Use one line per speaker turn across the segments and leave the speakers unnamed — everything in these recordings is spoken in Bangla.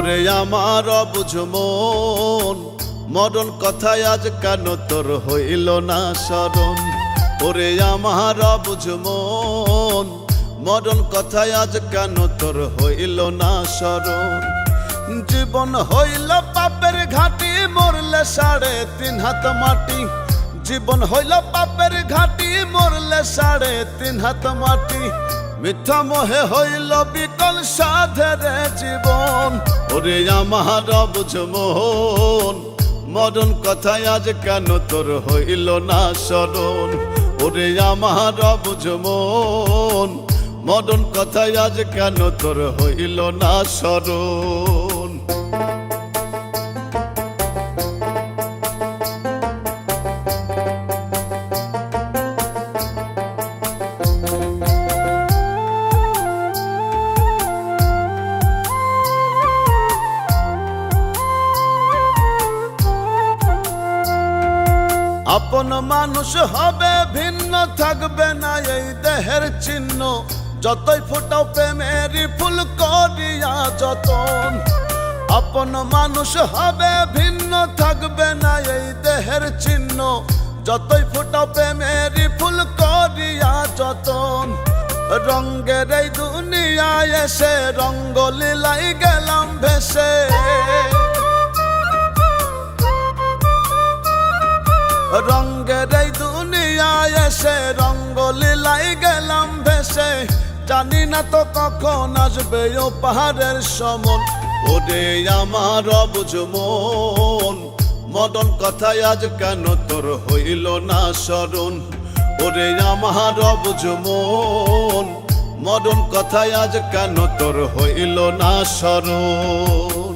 ওরে আমার অবুঝ মন। মরণ কথায় আজ কেন তোর হইল না স্মরণ? ওরে আমার অবুঝ মন। মরণ কথায় আজ কেন তোর হইল না স্মরণ? জীবন হইল পাপের ঘাটি, মরলে সাড়ে তিন হাত মাটি। জীবন হইল পাপের ঘাটি, মরলে সাড়ে তিন হাত মাটি। মিথ্যা মোহে হইল বিকল সাধেরে জীবন। ওরে আমার বুঝ মোহন, মরণ কথায় আজ কেন তোর হইল না স্মরণ? ওরে আমার বুঝ মন মরণ কথায় আজ কেন তোর হইল না স্মরণ? আপন মানুষ হবে, ভিন্ন থাকবে না এই দেহের চিহ্ন। যতই ফুটাও প্রেমের ফুল করিয়া যতন। আপন মানুষ হবে, ভিন্ন থাকবে না এই দেহের চিহ্ন। যতই ফুটাও প্রেমের ফুল করিয়া যতন। রঙ্গের এই দুনিয়ায় এসে রঙ্গলীলাই গেলাম ভেসে। রঙ্গের এই দুনিয়ায় এসে রঙ্গলীলাই গেলাম ভেসে। জানি না তো কখন আসবে ও পাহাড়ের সমন। ওরে আমার অবুঝ মন, মদন কথায় আজ কেন তোর হইল না স্মরণ? ওরে আমার অবুঝ মন, মদন কথায় আজ কেন তোর হইল না স্মরণ?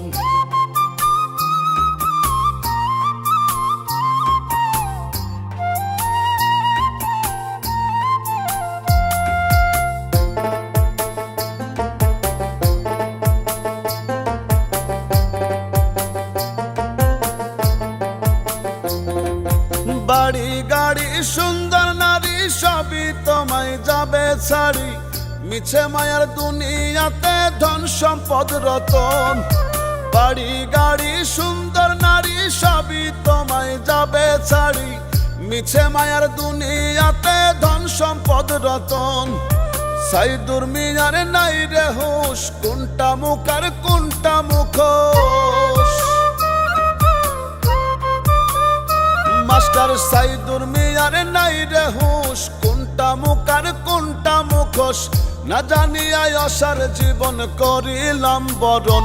বাড়ি, গাড়ি, সুন্দর নারী, সবই তোমায় যাবে ছাড়ি। মিছে মায়ার দুনিয়াতে ধন সম্পদ রতন। বাড়ি, গাড়ি, সুন্দর নারী, সবই তোমায় যাবে ছাড়ি। মিছে মায়ার দুনিয়াতে ধন সম্পদ রতন। সাইদুর মিয়ার নাই রে হুশ, কোনটা মুখ আর কোনটা মুখোশ আর কোনটা মুখোশ? না জানিয়া অসার জীবন করিলাম বরণ।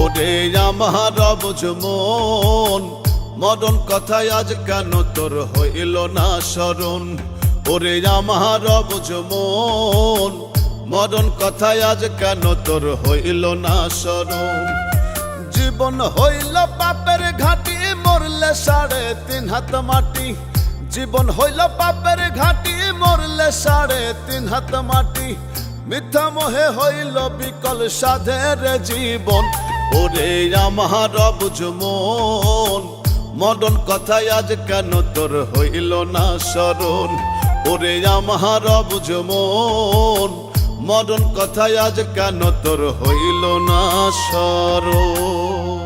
ওরে আমার অবুঝ মন, মরণ কথায় আজ কেন তোর হইল না স্মরণ? ওরে আমার অবুঝ মন, মরণ কথায় আজ কেন তোর হইল না স্মরণ? জীবন হইল পাপের ঘাটি, মরলে সাড়ে তিন হাত মাটি। জীবন হইল পাপের ঘাটি, মরলে সাড়ে তিন হাত মাটি। মিথ্যা মোহে হইল বিকল সাধের জীবন। ওরে আমার বুঝ মন মদন কথায় আজ কেন তোর হইল না স্মরণ? ওরে আমার বুঝ মন মদন কথায় আজ কেন তোর হইল না স্মরণ?